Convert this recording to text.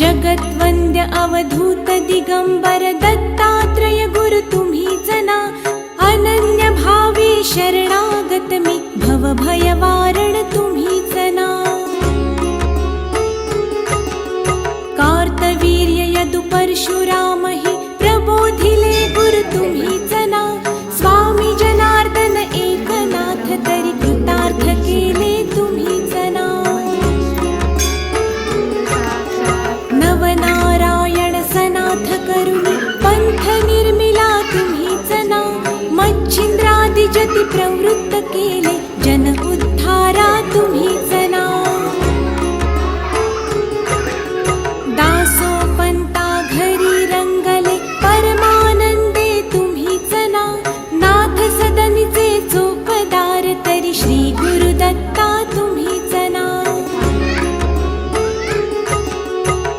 जगद्वन्द्य अवधूत दिगंबर दत्तात्रय गुरु तुम्हीच ना अनन्य भावे शरणागत मी भवभयवारण तुम्हीच ना कार्तवीर्य यदु परशुराम मच्छिंद्रादिजती प्रवृत्त केले जन उद्धारा तुम्ही जना। दासो पंता घरी रंगले परमानंदे तुम्ही जना। नाथ सदनीचे चोपदार तरी श्री गुरुदत्ता